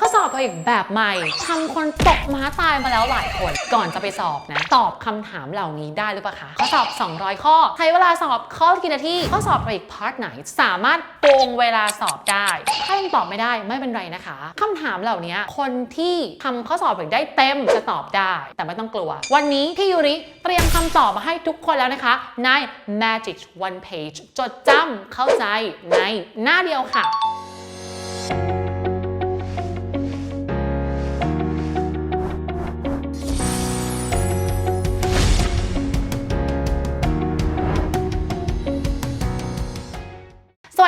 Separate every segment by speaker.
Speaker 1: ข้อสอบอีกแบบใหม่ทำคนตกม้าตายมาแล้วหลายคน ก่อนจะไปสอบนะ ตอบคำถามเหล่านี้ได้หรือเปล่าคะข้อสอบ 200 ข้อใช้เวลาสอบข้อกี่นาทีข้อสอบอีกพาร์ทไหน สามารถโกงเวลาสอบได้ ถ้ายังตอบไม่ได้ไม่เป็นไรนะคะคำถามเหล่านี้คนที่ทำข้อสอบอีกได้เต็มจะตอบได้ แต่ไม่ต้องกลัว วันนี้พี่ยูริเตรียมคำตอบมาให้ทุกคนแล้วนะคะ ใน Magic One Page จดจำเข้าใจในหน้าเดียวค่ะ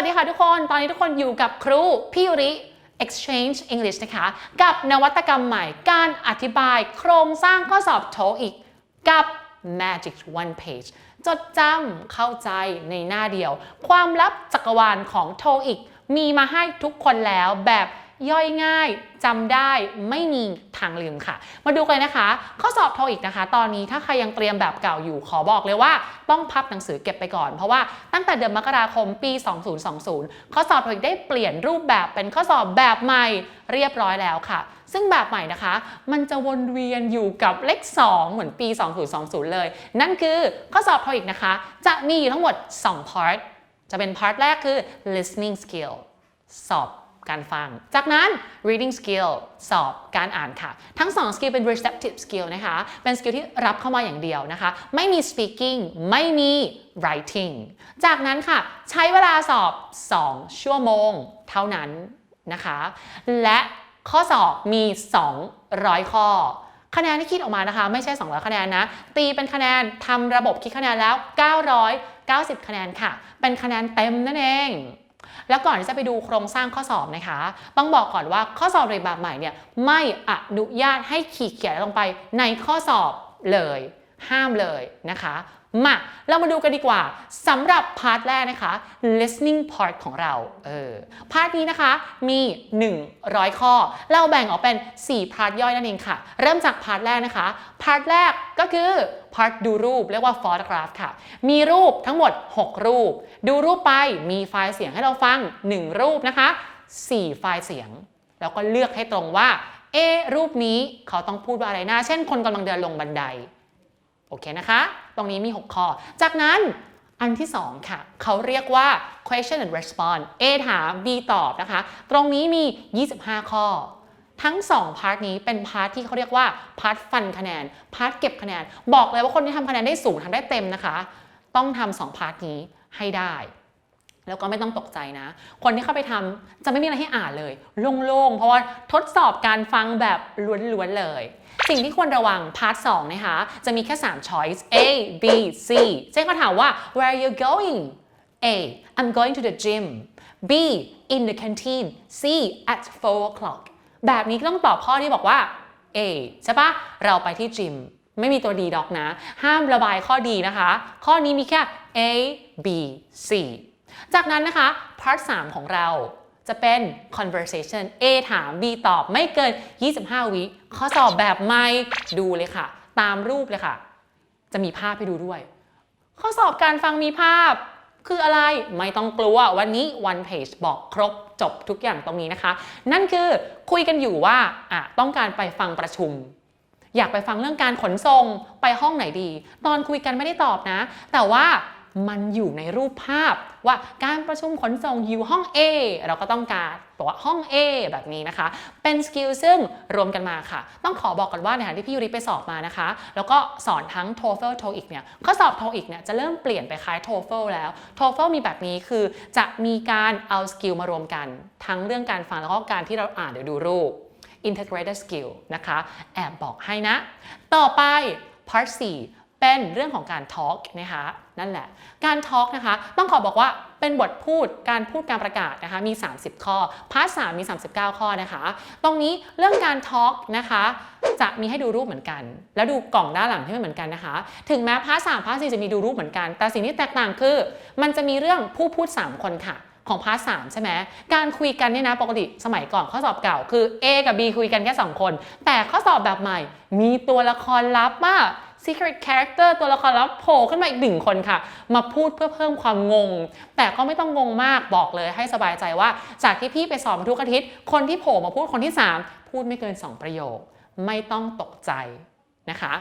Speaker 1: วัสดีค่ะทุกคน ตอนนี้ทุกคนอยู่กับครูพี่ยุริ Exchange English นะคะ กับนวัตกรรมใหม่การอธิบายโครงสร้างข้อสอบโทอีกกับ Magic One Page จดจำเข้าใจในหน้าเดียว ความลับจักรวาลของโทอีกมีมาให้ทุกคนแล้วแบบ ย่อยง่ายจำได้ไม่มีทางลืมค่ะ มาดูกันเลยนะคะ ข้อสอบโทอีกนะคะ ตอนนี้ถ้าใครยังเตรียมแบบเก่าอยู่ขอบอกเลยว่า ต้องพับหนังสือเก็บไปก่อน เพราะว่าตั้งแต่เดือนมกราคมปี 2020 ข้อสอบโทอีกได้เปลี่ยนรูปแบบเป็นข้อสอบแบบใหม่เรียบร้อยแล้วค่ะ ซึ่งแบบใหม่นะคะ มันจะวนเวียนอยู่กับเลข 2 เหมือนปี 2020 เลย นั่นคือข้อสอบโทอีกนะคะ จะมีอยู่ทั้งหมด2 part จะเป็น part แรกคือ listening skill สอบ การฟัง จากนั้น reading skill สอบการอ่านค่ะ ทั้ง 2 skill เป็น receptive skill นะคะ เป็นสกิลที่รับเข้ามาอย่างเดียวนะคะ ไม่มี speaking ไม่มี writing จากนั้นค่ะ ใช้เวลาสอบ 2 ชั่วโมงเท่านั้นนะคะ และข้อสอบมี 200 ข้อ คะแนนที่คิดออกมานะคะ ไม่ใช่ 200 คะแนนนะ ตีเป็นคะแนนทำระบบคิดคะแนนแล้ว 990 คะแนนค่ะ เป็นคะแนนเต็มนั่นเอง แล้วก่อนที่จะไปดูโครงสร้างข้อสอบนะคะ ต้องบอกก่อนว่าข้อสอบเรียนแบบใหม่เนี่ยไม่อนุญาตให้ขีดเขียนลงไปในข้อสอบเลย ห้ามเลยนะคะมาเรามาดูกันดีกว่าสำหรับพาร์ทแรกนะคะ listening part ของเราเออพาร์ทนี้นะคะมี 100 ข้อ เราแบ่งออกเป็น 4 พาร์ทย่อยนั่นเองค่ะ เริ่มจากพาร์ทแรกนะคะ พาร์ทแรกก็คือพาร์ทดูรูปเรียกว่า photograph ค่ะ มีรูปทั้งหมด 6 รูป ดูรูปไปมีไฟล์เสียงให้เราฟัง 1 รูปนะคะ 4 ไฟล์เสียง แล้วก็เลือกให้ตรงว่าเอรูปนี้เขาต้องพูดว่าอะไรนะ เช่นคนกำลังเดินลงบันได โอเคนะคะ ตรงนี้มี 6 ข้อ จากนั้นอันที่ 2 ค่ะ เขาเรียกว่า question and response A ถาม B ตอบนะคะ ตรงนี้มี 25 ข้อ ทั้ง 2 พาร์ทนี้เป็นพาร์ทที่เขาเรียกว่า พาร์ทฟันคะแนน พาร์ทเก็บคะแนน บอกเลยว่าคนที่ทำคะแนนได้สูงทำได้เต็มนะคะ ต้องทำสองพาร์ทนี้ให้ได้ แล้วก็ไม่ต้องตกใจนะ คนที่เข้าไปทำจะไม่มีอะไรให้อ่านเลย โล่งๆ เพราะว่าทดสอบการฟังแบบล้วนๆเลย สิ่งที่ควรระวังพาร์ท2นะคะ จะมีแค่ 3 choice A B C เช่นเขาถามว่า where are you going A I'm going to the gym B in the canteen C at 4 o'clock แบบนี้ก็ต้องตอบข้อที่บอกว่า A ใช่ปะเราไปที่จิม ไม่มีตัวดีดอกนะ ห้ามระบายข้อดีนะคะ ข้อนี้มีแค่ A B C จากนั้นนะคะ part 3ของเรา จะเป็น conversation A ถาม B ตอบไม่เกิน 25 วิข้อสอบแบบไม่ดูเลยค่ะ ตามรูปเลยค่ะ จะมีภาพให้ดูด้วย ข้อสอบการฟังมีภาพคืออะไรไม่ต้องกลัววันนี้ one page บอกครบจบทุกอย่างตรงนี้นะคะ นั่นคือคุยกันอยู่ว่าอะต้องการไปฟังประชุม อยากไปฟังเรื่องการขนส่งไปห้องไหนดี ตอนคุยกันไม่ได้ตอบนะ แต่ว่า มันอยู่ในรูปภาพว่าการประชุมขนส่งอยู่ห้อง A เราก็ต้องการบอกว่าห้อง A แบบนี้นะคะ เป็นสกิลซึ่งรวมกันมาค่ะ ต้องขอบอกก่อนว่าในฐานะที่พี่ยูริไปสอบมานะคะ แล้วก็สอนทั้ง TOEFL TOEIC เนี่ยข้อสอบ TOEIC เนี่ยจะเริ่มเปลี่ยนไปคล้าย TOEFL แล้ว TOEFL มีแบบนี้คือจะมีการเอาสกิลมารวมกัน ทั้งเรื่องการฟังแล้วก็การที่เราอ่านหรือดูรูป integrated skill นะคะ แอบบอกให้นะ ต่อไป part 4 เป็นเรื่องของการ talk นะคะนั่นแหละ การ talk นะคะ ต้องขอบอกว่าเป็นบทพูดการพูดการประกาศนะคะมี 30 ข้อ part 3มี 39 ข้อนะคะ ตรงนี้เรื่องการ talk นะคะจะมีให้ดูรูปเหมือนกัน แล้วดูกล่องด้านหลังที่ไม่เหมือนกันนะคะ ถึงแม้ part 3 part 4จะมีดูรูปเหมือนกัน แต่สิ่งที่แตกต่างคือ มันจะมีเรื่องผู้พูด 3 คนค่ะของพาร์ทสามใช่ไหม การคุยกันเนี่ยนะปกติสมัยก่อนข้อสอบเก่า คือ A กับ B คุยกันแค่ 2 คน แต่ข้อสอบแบบใหม่ มีตัวละครลับว่า secret character ตัวละครลับโผล่ขึ้นมาอีกหนึ่งคนค่ะ มาพูดเพื่อเพิ่มความงง แต่ก็ไม่ต้องงงมากบอกเลยให้สบายใจว่า จากที่พี่ไปสอบทุกอาทิตย์ คนที่โผล่มาพูดคนที่ 3 พูดไม่เกิน 2 ประโยค ไม่ต้องตกใจนะคะ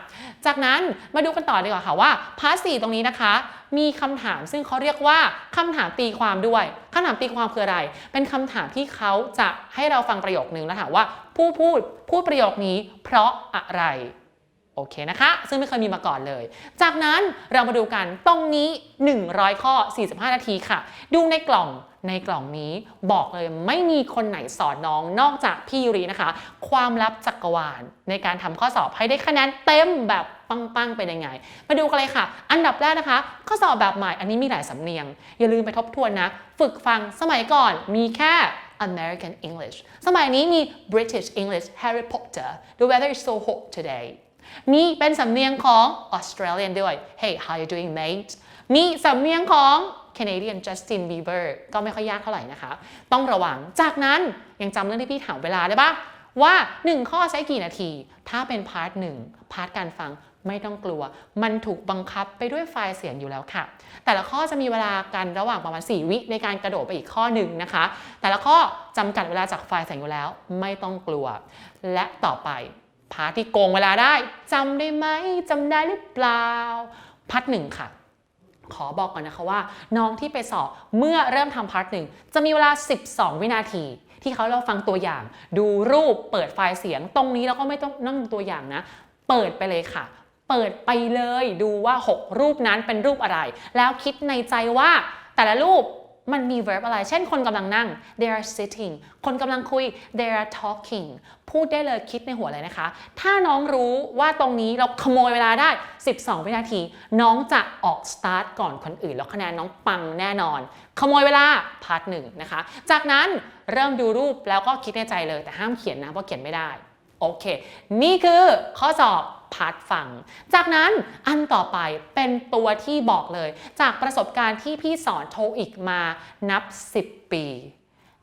Speaker 1: จากนั้นมาดูกันต่อดีกว่าค่ะว่าพาร์ทสตรงนี้นะคะ มีคำถามซึ่งเขาเรียกว่าคำถามตีความด้วยคำถามตีความคืออะไร เป็นคำถามที่เขาจะให้เราฟังประโยคนึงแล้วถามว่าผู้พูดพูดประโยคนี้เพราะอะไร โอเคนะคะ ซึ่งไม่เคยมีมาก่อนเลย จากนั้นเรามาดูกันตรงนี้ 100 ข้อ 45 นาทีค่ะ ดูในกล่องในกล่องนี้บอกเลยไม่มีคนไหนสอนน้องนอกจากพี่ยูรินะคะ ความลับจักรวาลในการทำข้อสอบให้ได้คะแนนเต็มแบบปังๆเป็นยังไง มาดูกันเลยค่ะ อันดับแรกนะคะ ข้อสอบแบบใหม่อันนี้มีหลายสำเนียง อย่าลืมไปทบทวนนะ ฝึกฟังสมัยก่อนมีแค่ American English สมัยนี้มี British English Harry Potter The weather is so hot today มีเป็นสำเนียงของ Australian ด้วย Hey how you doing mate มีสำเนียงของ Canadian Justin Bieber ก็ไม่ค่อยยากเท่าไหร่นะคะ ต้องระวัง จากนั้นยังจำเรื่องที่พี่ถามเวลาได้ปะว่า 1 ข้อใช้กี่นาที ถ้าเป็นพาร์ทหนึ่งพาร์ทการฟังไม่ต้องกลัว มันถูกบังคับไปด้วยไฟล์เสียงอยู่แล้วค่ะ แต่ละข้อจะมีเวลากันระหว่างประมาณ 4 วิในการกระโดดไปอีกข้อหนึ่งนะคะ แต่ละข้อจำกัดเวลาจากไฟล์เสียงอยู่แล้ว ไม่ต้องกลัว และต่อไป พาร์ทที่โกงเวลาได้จำได้ไหมจำได้หรือเปล่าพาร์ทหนึ่งค่ะ ขอบอกก่อนนะคะว่า น้องที่ไปสอบเมื่อเริ่มทำพาร์ทหนึ่งจะมีเวลา 12 วินาที ที่เขาเราฟังตัวอย่าง ดูรูปเปิดไฟล์เสียงตรงนี้แล้วก็ไม่ต้องนั่งตัวอย่างนะ เปิดไปเลยค่ะ เปิดไปเลยดูว่า 6 รูปนั้นเป็นรูปอะไร แล้วคิดในใจว่าแต่ละรูป มันมี verb อะไร เช่นคนกำลังนั่ง they are sitting คนกำลังคุย they are talking พูดได้เลยคิดในหัวเลยนะคะ ถ้าน้องรู้ว่าตรงนี้เราขโมยเวลาได้ 12 วินาที น้องจะออกสตาร์ทก่อนคนอื่น แล้วคะแนนน้องปังแน่นอน ขโมยเวลาพาร์ทหนึ่งนะคะ จากนั้นเริ่มดูรูปแล้วก็คิดในใจเลยแต่ห้ามเขียนนะเพราะเขียนไม่ได้ โอเค นี่คือข้อสอบ พาร์ทฟัง จากนั้นอันต่อไปเป็นตัวที่บอกเลย จากประสบการณ์ที่พี่สอนโทอีกมานับ 10 ปี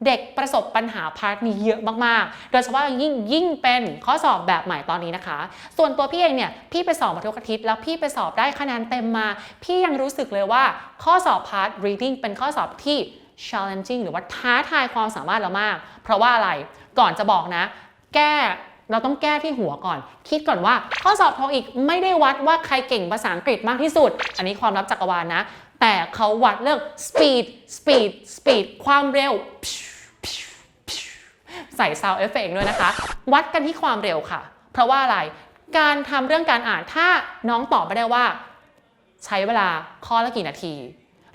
Speaker 1: เด็กประสบปัญหาพาร์ทนี้เยอะมากๆ โดยเฉพาะยิ่งยิ่งเป็นข้อสอบแบบใหม่ตอนนี้นะคะ ส่วนตัวพี่เองเนี่ย พี่ไปสอบมาทุกอาทิตย์แล้วพี่ไปสอบได้คะแนนเต็มมา พี่ยังรู้สึกเลยว่าข้อสอบพาร์ท reading เป็นข้อสอบที่ challenging หรือว่าท้าทายความสามารถเรามาก เพราะว่าอะไร ก่อนจะบอกนะ แก้ เราต้องแก้ที่หัวก่อน คิดก่อนว่า ข้อสอบโทอีกไม่ได้วัดว่าใครเก่งภาษาอังกฤษมากที่สุด อันนี้ความลับจักรวาลนะ แต่เขาวัดเรื่อง speed speed speed ความเร็วใส่ sound effect ด้วยนะคะ วัดกันที่ความเร็วค่ะ เพราะว่าอะไรการทำเรื่องการอ่านถ้าน้องตอบไม่ได้ว่า ใช้เวลาข้อละกี่นาที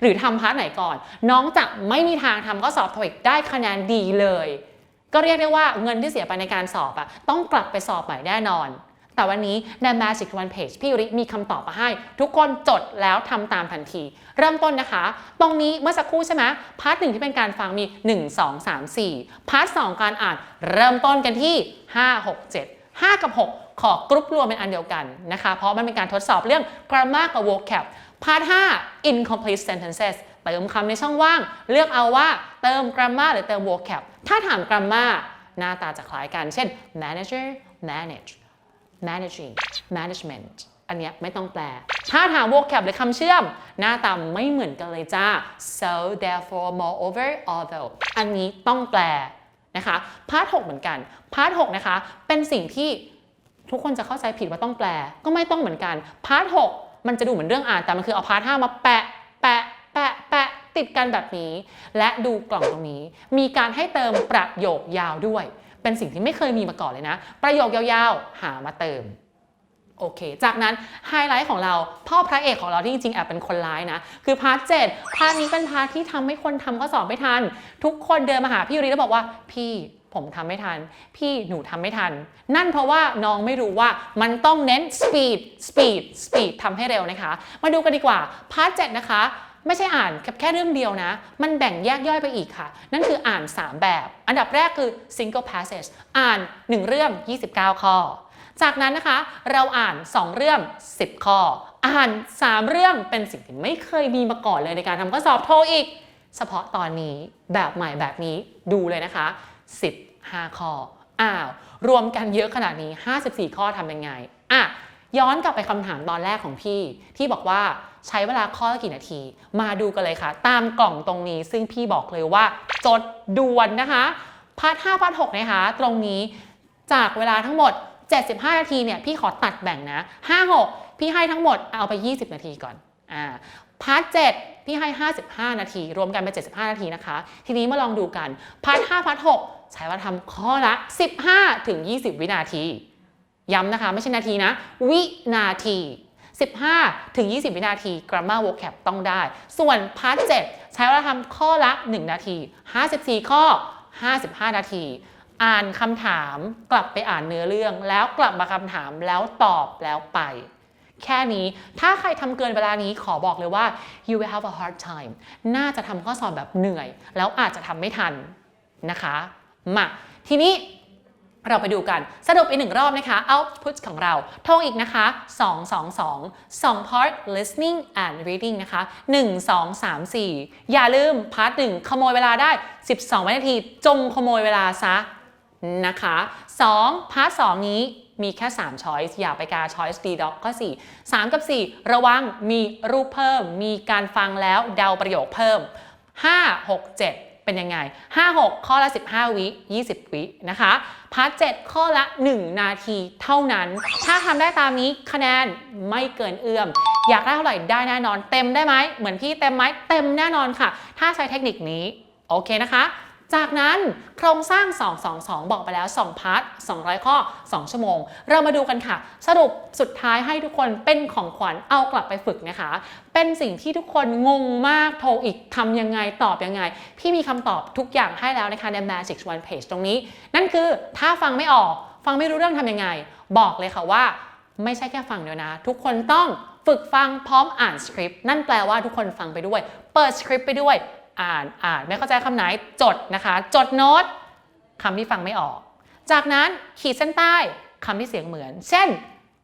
Speaker 1: หรือทำพาร์ทไหนก่อน น้องจะไม่มีทางทำข้อสอบโทอีกได้คะแนนดีเลย ก็เรียกได้ว่าเงินที่เสียไปในการสอบอะต้องกลับไปสอบใหม่แน่นอน แต่วันนี้ใน Magic One Page พี่ยุริมีคำตอบมาให้ ทุกคนจดแล้วทำตามทันที เริ่มต้นนะคะ ตรงนี้เมื่อสักครู่ใช่ไหมพาร์ทหนึ่งที่เป็นการฟังมี 1 2 3 4พาร์ทสองการอ่านเริ่มต้นกันที่ 5 6 7 5 กับ 6 ขอกรุ๊ปรวมเป็นอันเดียวกันนะคะ เพราะมันเป็นการทดสอบเรื่อง grammar กับ vocab พาร์ท5 incomplete sentences เติมคำในช่องว่าง เลือกเอาว่าเติม grammar หรือเติม vocab ถ้าถาม grammar หน้าตาจะคล้ายกัน เช่น manager manage managing management อันเนี้ยไม่ต้องแปล ถ้าถาม vocab หรือคำเชื่อม หน้าตาไม่เหมือนกันเลยจ้า so therefore moreover although อันนี้ต้องแปลนะคะพาร์ท6เหมือนกันพาร์ท6นะคะ เป็นสิ่งที่ทุกคนจะเข้าใจผิดว่าต้องแปล ก็ไม่ต้องเหมือนกันพาร์ท6มันจะดูเหมือนเรื่องอ่านแต่มันคือเอาพาร์ท5มาแปะแปะแปะแปะ ติดกันแบบนี้ และดูกล่องตรงนี้ มีการให้เติมประโยคยาวด้วย เป็นสิ่งที่ไม่เคยมีมาก่อนเลยนะ ประโยคยาวๆ หามาเติมโอเค จากนั้นไฮไลท์ของเราพ่อพระเอกของเราที่จริงๆแอบเป็นคนร้ายนะ คือพาร์ทเจ็ดพาร์ทนี้เป็นพาร์ทที่ทำให้คนทำข้อสอบไม่ทัน ทุกคนเดินมาหาพี่ยูริแล้วบอกว่าพี่ผมทำไม่ทัน พี่หนูทำไม่ทัน นั่นเพราะว่าน้องไม่รู้ว่ามันต้องเน้น speed speed speed ทำให้เร็วนะคะ มาดูกันดีกว่าพาร์ทเจ็ดนะคะ ไม่ใช่อ่านแค่เรื่องเดียวนะ มันแบ่งแยกย่อยไปอีกค่ะ นั่นคืออ่าน 3 แบบ อันดับแรกคือ single passage อ่าน 1 เรื่อง 29 ข้อ จากนั้นนะคะ เราอ่าน 2 เรื่อง 10 ข้อ อ่าน 3 เรื่องเป็นสิ่งที่ไม่เคยมีมาก่อนเลยในการทำข้อสอบโทอีก เฉพาะตอนนี้แบบใหม่แบบนี้ดูเลยนะคะ 15 ข้อ อ้าว รวมกันเยอะขนาดนี้ 54 ข้อทำยังไงอะ ย้อนกลับไปคำถามตอนแรกของพี่ ที่บอกว่าใช้เวลาข้อละกี่นาที มาดูกันเลยค่ะ ตามกล่องตรงนี้ ซึ่งพี่บอกเลยว่า จดด่วนนะคะพาร์ท5พาร์ท6นะคะ ตรงนี้จากเวลาทั้งหมด 75 นาทีเนี่ยพี่ขอตัดแบ่งนะ 5 6 พี่ให้ทั้งหมดเอาไป 20 นาทีก่อนอ่าพาร์ท7พี่ให้ 55 นาที รวมกันเป็น75 นาทีนะคะ ทีนี้มาลองดูกันพาร์ท5พาร์ท6ใช้เวลาทำข้อละ 15ถึง20 วินาที ย้ำนะคะ ไม่ใช่นาทีนะ วินาที 15 ถึง 20 วินาที grammar vocab ต้องได้ ส่วนพาร์ท7ใช้เวลาทำข้อละ 1 นาที 54 ข้อ 55 นาที อ่านคำถามกลับไปอ่านเนื้อเรื่อง แล้วกลับมาคำถามแล้วตอบแล้วไป แค่นี้ ถ้าใครทำเกินเวลานี้ขอบอกเลยว่า you will have a hard time น่าจะทำข้อสอบแบบเหนื่อย แล้วอาจจะทำไม่ทันนะคะ มา ทีนี้ เราไปดูกันสรุปอีกหนึ่งรอบนะคะ output ของเราท่องอีกนะคะ 2 2 2 2 part listening and reading นะคะ 1 2 3 4 อย่าลืม part 1 ขโมยเวลาได้ 12 วินาที จงขโมยเวลาซะนะคะ 2 part 2 นี้มีแค่ 3 choice อย่าไปกา choice D doc ก็ 4 3 กับ 4 ระวังมีรูปเพิ่ม มีการฟังแล้วเดาประโยคเพิ่ม 5 6 7 เป็นยังไง 5 6 ข้อละ 15 วิ 20 วินะคะ พาร์ท7ข้อละ 1 นาทีเท่านั้น ถ้าทำได้ตามนี้คะแนนไม่เกินเอื้อม อยากได้เท่าไหร่ได้แน่นอน เต็มได้ไหม เหมือนพี่เต็มไหม เต็มแน่นอนค่ะ ถ้าใช้เทคนิคนี้ โอเคนะคะ จากนั้นโครงสร้าง 222 บอกไปแล้ว 2 พาร์ท 200 ข้อ 2 ชั่วโมง เรามาดูกันค่ะ สรุปสุดท้ายให้ทุกคนเป็นของขวัญเอากลับไปฝึกนะคะ เป็นสิ่งที่ทุกคนงงมากโทรอีกทำยังไงตอบยังไง พี่มีคำตอบทุกอย่างให้แล้วนะคะใน Magic One Page ตรงนี้ นั่นคือถ้าฟังไม่ออก ฟังไม่รู้เรื่องทำยังไง บอกเลยค่ะว่า ไม่ใช่แค่ฟังเดียวนะ ทุกคนต้องฝึกฟังพร้อมอ่านสคริปต์นั่นแปลว่าทุกคนฟังไปด้วย เปิดสคริปต์ไปด้วย อ่านอ่านไม่เข้าใจคำไหนจดนะคะ จดโน้ตคำที่ฟังไม่ออก จากนั้นขีดเส้นใต้คำที่เสียงเหมือน เช่น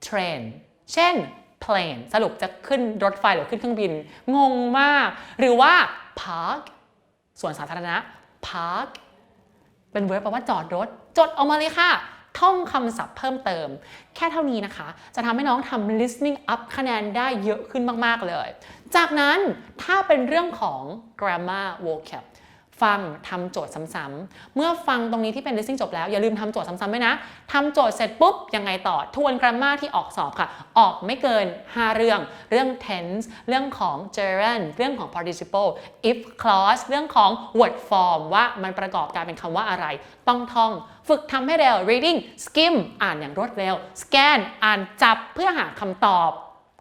Speaker 1: train เช่น plane สรุปจะขึ้นรถไฟหรือขึ้นเครื่องบิน งงมาก หรือว่า park ส่วนสาธารณะ park เป็นเวิร์บแปลว่าจอดรถ จดออกมาเลยค่ะ ท่องคำศัพท์เพิ่มเติม แค่เท่านี้นะคะ จะทำให้น้องทำ listening up คะแนนได้เยอะขึ้นมาก ๆ เลย จากนั้นถ้าเป็นเรื่องของ grammar vocab ฟังทำโจทย์ซ้ำๆเมื่อฟังตรงนี้ที่เป็น listening จบแล้วอย่าลืมทำโจทย์ซ้ำๆด้วยนะทำโจทย์เสร็จปุ๊บ ยังไงต่อทวน grammar ที่ออกสอบค่ะ ออกไม่เกิน 5 เรื่อง เรื่อง tense เรื่องของ gerund เรื่องของ participle if clause เรื่องของ word form ว่ามันประกอบการเป็นคำว่าอะไร ต้องท่อง ฝึกทำให้เร็ว reading skim อ่านอย่างรวดเร็ว scan อ่านจับเพื่อหาคำตอบ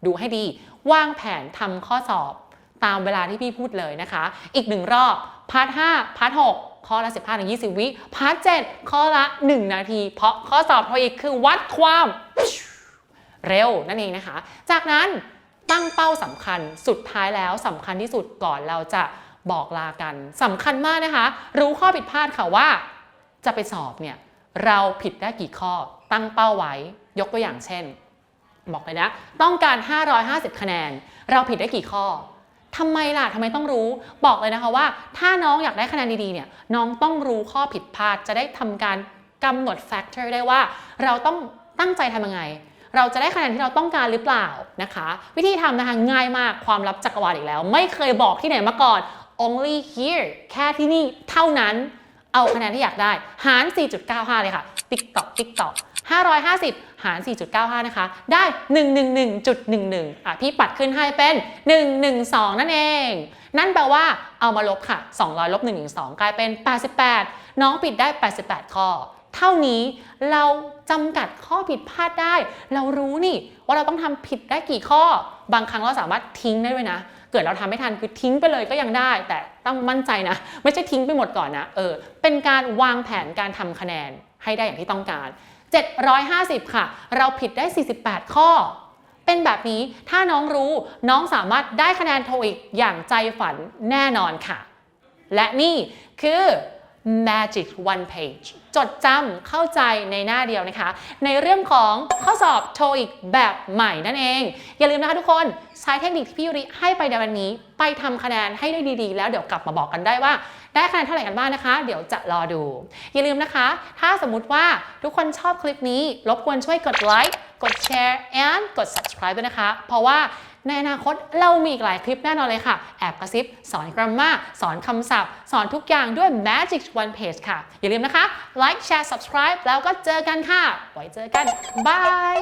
Speaker 1: ดูให้ดี วางแผนทำข้อสอบ ตามเวลาที่พี่พูดเลยนะคะ อีกหนึ่งรอบพาร์ท5พาร์ท6ข้อละ 15ถึง20 วิพาร์ท7ข้อละ 1 นาที เพราะข้อสอบโทอีกคือวัดความ เร็วนั่นเองนะคะ จากนั้นตั้งเป้าสำคัญสุดท้ายแล้วสำคัญที่สุดก่อนเราจะบอกลากันสำคัญมากนะคะ รู้ข้อผิดพลาดค่ะว่า จะไปสอบเนี่ยเราผิดได้กี่ข้อตั้งเป้าไว้ยกตัวอย่างเช่น บอกเลยนะ ต้องการ 550 คะแนน เราผิดได้กี่ข้อ ทำไมล่ะทำไมต้องรู้บอกเลยนะคะว่า ถ้าน้องอยากได้คะแนนดีๆเนี่ยน้องต้องรู้ข้อผิดพลาดจะได้ทำการกำหนดแฟกเตอร์ได้ว่าเราต้องตั้งใจทำยังไง เราจะได้คะแนนที่เราต้องการหรือเปล่านะคะ วิธีทำนะคะง่ายมากความลับจักรวาลอีกแล้ว ไม่เคยบอกที่ไหนมาก่อน only here แค่ที่นี่เท่านั้นเอาคะแนนที่อยากได้ หาร 4.95 เลยค่ะ ติ๊กตอกติ๊กตอก 550 หาร 4.95 นะคะ ได้ 111.11อะพี่ปัดขึ้นให้เป็น 112 นั่นเอง นั่นแปลว่าเอามาลบค่ะ 200ลบ112 กลายเป็น 88 น้องปิดได้ 88 ข้อ เท่านี้เราจำกัดข้อผิดพลาดได้ เรารู้นี่ว่าเราต้องทำผิดได้กี่ข้อ บางครั้งเราสามารถทิ้งได้ด้วยนะเกิดเราทำไม่ทันคือทิ้งไปเลยก็ยังได้ แต่ต้องมั่นใจนะ ไม่ใช่ทิ้งไปหมดก่อนนะเออเป็นการวางแผนการทำคะแนนให้ได้อย่างที่ต้องการ 750 ค่ะ เราผิดได้ 48 ข้อ เป็นแบบนี้ถ้าน้องรู้น้องสามารถได้คะแนนโทอีกอย่างใจฝันแน่นอนค่ะ และนี่คือ magic one page จดจำเข้าใจในหน้าเดียวนะคะ ในเรื่องของข้อสอบ TOEIC แบบใหม่นั่นเอง อย่าลืมนะคะทุกคนใช้เทคนิคที่พี่ยุริให้ไปในวันนี้ ไปทำคะแนนให้ได้ดีๆ แล้วเดี๋ยวกลับมาบอกกันได้ว่า ได้คะแนนเท่าไหร่กันบ้างนะคะ เดี๋ยวจะรอดู อย่าลืมนะคะ ถ้าสมมุติว่าทุกคนชอบคลิปนี้ รบกวนช่วยกดไลค์กดแชร์ and กด subscribe ด้วยนะคะ เพราะว่า ในอนาคตเรามีอีกหลายคลิปแน่นอนเลยค่ะ แอบกระซิบ สอนกริม่าสอนคำศัพท์ สอนทุกอย่างด้วย magic one page ค่ะ อย่าลืมนะคะ like share subscribe แล้วก็เจอกันค่ะไว้เจอกันบาย